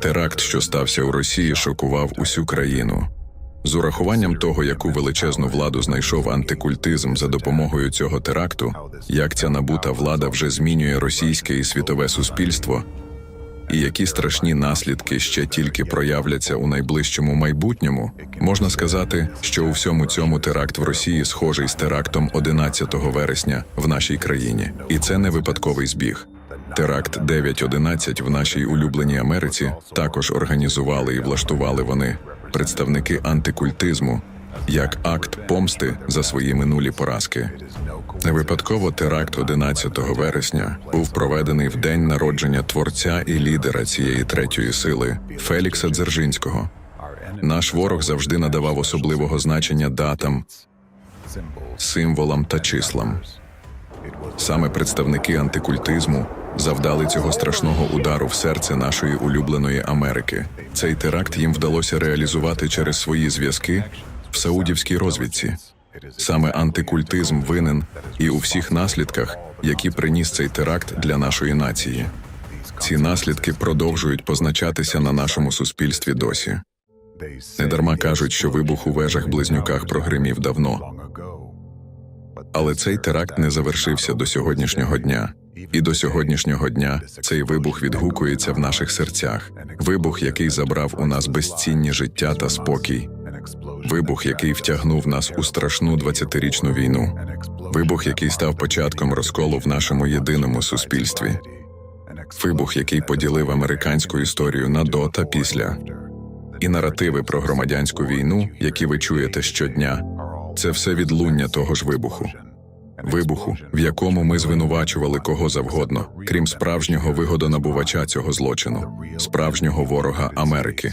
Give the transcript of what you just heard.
Теракт, що стався у Росії, шокував усю країну. З урахуванням того, яку величезну владу знайшов антикультизм за допомогою цього теракту, як ця набута влада вже змінює російське і світове суспільство, і які страшні наслідки ще тільки проявляться у найближчому майбутньому, можна сказати, що у всьому цьому теракт в Росії схожий з терактом 11 вересня в нашій країні, і це не випадковий збіг. Теракт 9.11 в нашій улюбленій Америці також організували і влаштували вони представники антикультизму як акт помсти за свої минулі поразки. Не випадково теракт 11 вересня був проведений в день народження творця і лідера цієї третьої сили Фелікса Дзержинського. Наш ворог завжди надавав особливого значення датам, символам та числам. Саме представники антикультизму завдали цього страшного удару в серце нашої улюбленої Америки. Цей теракт їм вдалося реалізувати через свої зв'язки в саудівській розвідці. Саме антикультизм винен і у всіх наслідках, які приніс цей теракт для нашої нації. Ці наслідки продовжують позначатися на нашому суспільстві досі. Недарма кажуть, що вибух у вежах близнюках прогримів давно. Але цей теракт не завершився до сьогоднішнього дня. І до сьогоднішнього дня цей вибух відгукується в наших серцях. Вибух, який забрав у нас безцінні життя та спокій. Вибух, який втягнув нас у страшну 20-річну війну. Вибух, який став початком розколу в нашому єдиному суспільстві. Вибух, який поділив американську історію на до та після. І наративи про громадянську війну, які ви чуєте щодня, це все відлуння того ж вибуху. Вибуху, в якому ми звинувачували кого завгодно, крім справжнього вигодонабувача цього злочину, справжнього ворога Америки.